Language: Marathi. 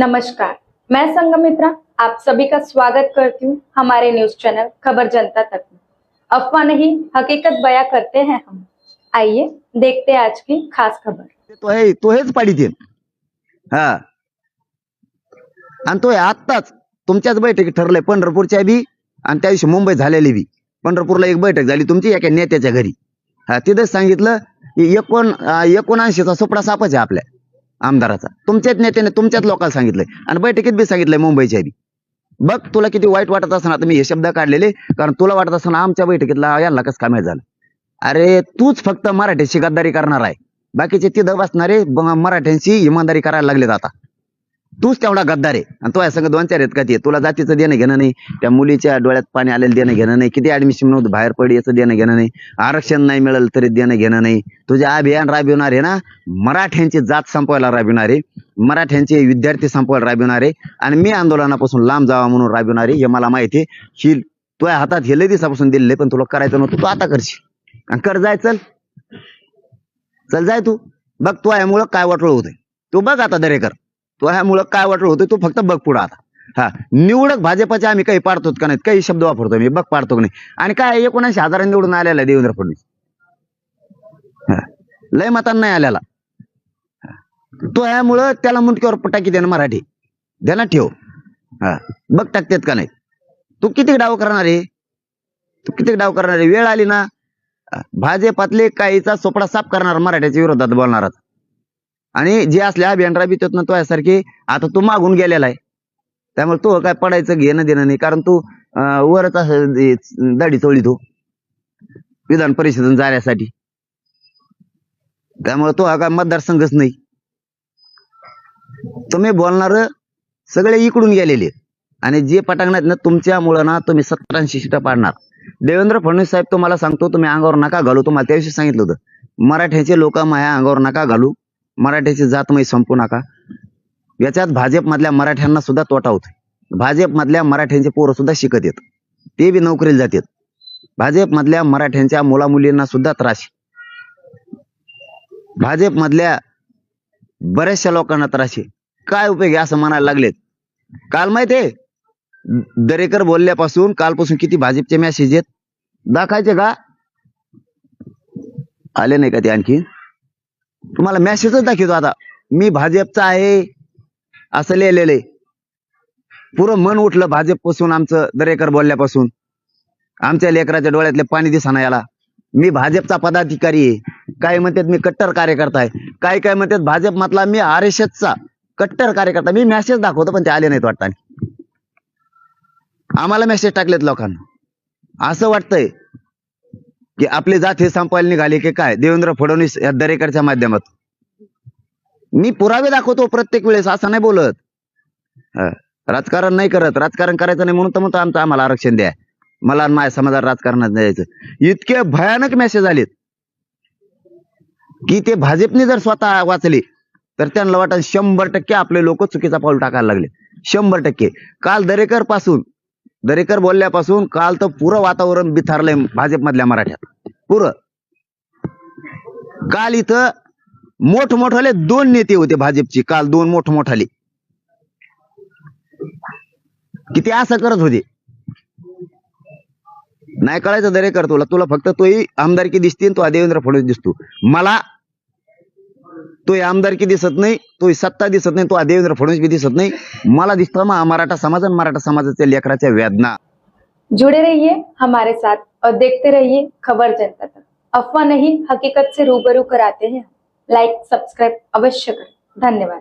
नमस्कार मैं संगमित्रा आप सभी का स्वागत करती हूँ हमारे न्यूज चैनल खबर जनता तक में। अफवाह नहीं हकीकत बयां करते हैं हम। आइए देखते हैं आज की खास खबर। तो है तो हेच पाडीत हा। आणि तो हे आत्ताच तुमच्याच बैठकीत ठरलंय पंढरपूरच्या बी आणि त्या दिवशी मुंबई झालेली बी. पंढरपूरला एक बैठक झाली तुमची एका नेत्याच्या घरी. हा तिथेच सांगितलं की एकोण एकोणऐंशीचा सुपडा सापच आहे आपल्या. आमदाराचा. तुमच्याच नेत्याने तुमच्याच लोकांना सांगितलंय. आणि बैठकीत बी सांगितलंय मुंबईच्या बी. बघ तुला किती वाईट वाटत असणार आता मी हे शब्द काढलेले कारण तुला वाटत असताना आमच्या बैठकीतला यांना कसं कामे झालं? अरे तूच फक्त मराठीशी गद्दारी करणार आहे. बाकीचे तिथं बसणारे मराठ्यांशी इमानदारी करायला लागलेत आता. तूच तेवढा गद्दार आहे. आणि तो संघ दोन चार आहेत का ते तुला जातीचं देणं घेणं नाही. त्या मुलीच्या डोळ्यात पाणी आलेलं देणं घेणं नाही. किती ऍडमिशन नव्हतं बाहेर पड याचं देणं घेणं नाही. आरक्षण नाही मिळालं तरी देणं घेणं नाही. तुझे अभियान राबविणार आहे ना? मराठ्यांची जात संपवायला राबविणारे मराठ्यांचे विद्यार्थी संपवायला राबविणारे आणि मी आंदोलनापासून लांब जावा म्हणून राबविणारे हे मला माहिती आहे. ही तुझ्या हातात हे लय दिवसापासून दिले पण तुला करायचं नव्हतं. तू आता करशील. आणि कर जाय चल. चल जाय तू. बघ तू यामुळं काय वाटलं होतंय. तू बघ आता दरेकर. तू ह्यामुळं काय वाटलं होतं तो फक्त बघ पुढं आता. हा निवडक भाजपचे आम्ही काही पाडतो का नाही काही शब्द वापरतो मी बघ पाडतो का नाही? आणि काय एकोणऐंशी हजारांनी निवडून आलेला देवेंद्र फडणवीस. हा. लय मतांना नाही आलेला. तो ह्यामुळं त्याला मुंडक्यावर पटाकी देणं मराठी. ध्यानात ठेव. हा बघ टाकतेत का नाही तू किती डाव करणार आहे? तू किती डाव करणार आहे? वेळ आली ना? भाजपातले काहीचा सोपडा साफ करणार मराठ्याच्या विरोधात बोलणार आणि जे असल्या अभियान राबित ना तो यासारखे आता तू मागून गेलेला आहे. त्यामुळे तो काय पडायचं घेणं देणं नाही कारण तू वरच असं दाढी चोळी तो. विधान परिषदेत जाण्यासाठी. त्यामुळे तो हा काय मतदारसंघच नाही. तुम्ही बोलणार सगळे इकडून गेलेले आणि जे पटांगणात ना तुमच्यामुळं ना तुम्ही सत्तरऐंशी सीटा पाडणार. देवेंद्र फडणवीस साहेब तुम्हाला सांगतो तुम्ही अंगावर नका घालू. तुम्हाला त्याविषयी सांगितलं होतं. मराठ्याचे लोक माया अंगावर नका घालू. मराठ्याची जातमय संपू नका. याच्यात भाजप मधल्या मराठ्यांना सुद्धा तोटा होतोय. भाजप मधल्या मराठ्यांचे पोरं सुद्धा शिकत येत ते बी नोकरीला जातात. भाजप मधल्या मराठ्यांच्या मुलामुलींना सुद्धा त्रास भाजपमधल्या भाजप मधल्या बऱ्याचशा लोकांना त्रास आहे. काय उपयोग आहे असं म्हणायला लागलेत? काल माहिती आहे? दरेकर बोलल्यापासून कालपासून किती भाजपचे मेसेज आहेत? दाखायचे का? आले नाही का ते आणखी? तुम्हाला मेसेजच दाखवतो आता. मी भाजपचा आहे असं लिहिलेलं आहे पुरं मन उठलं भाजपपासून आमचं दरेकर बोलल्यापासून. आमच्या लेकराच्या डोळ्यातले पाणी दिसाना याला. मी भाजपचा पदाधिकारी आहे. काय म्हणतात मी कट्टर कार्यकर्ता आहे. काय काय म्हणतात भाजप मधला मी आर एस एसचा कट्टर कार्यकर्ता. मी मेसेज दाखवतो पण ते आले नाहीत वाटतं. आम्हाला मेसेज टाकलेत लोकांना. असं वाटतंय. की आपली जात हे संपवायला निघाली की काय? देवेंद्र फडणवीस या दरेकरच्या माध्यमातून. मी पुरावे दाखवतो प्रत्येक वेळेस असं नाही बोलत. राजकारण नाही करत. राजकारण करायचं नाही म्हणून तर म्हणतो आमचं आम्हाला आरक्षण द्या. मला माझ्या समाजात राजकारणात द्यायचं. इतके भयानक मेसेज आलेत. की ते भाजपने जर स्वतः वाचले तर त्यांना वाटत शंभर टक्के आपले लोक चुकीचा पाऊल टाकायला लागले. शंभर टक्के. काल दरेकरपासून दरेकर बोलल्यापासून काल तर पुरं वातावरण बिथारलंय भाजपमधल्या मराठ्यात. पुरं. काल इथं मोठमोठाले दोन नेते होते भाजपचे. काल दोन मोठमोठाले. किती असं करत होते? नाही कळायचं दरेकर तुला. तुला फक्त तोही आमदारकी दिसते आणि तो देवेंद्र फडणवीस दिसतो. मला तो आमदारकी दिसत नाही तो सत्ता दिसत नाही तो देवेंद्र फडणवीस बी दिसत नाही. मला दिसतो मग मराठा समाज आणि मराठा समाजाच्या लेकराच्या वेदना जुड़े रहिए हमारे साथ और देखते रहिए खबर जनता तक. अफवाह नहीं हकीकत से रूबरू कराते हैं लाइक सब्सक्राइब अवश्य करें. धन्यवाद.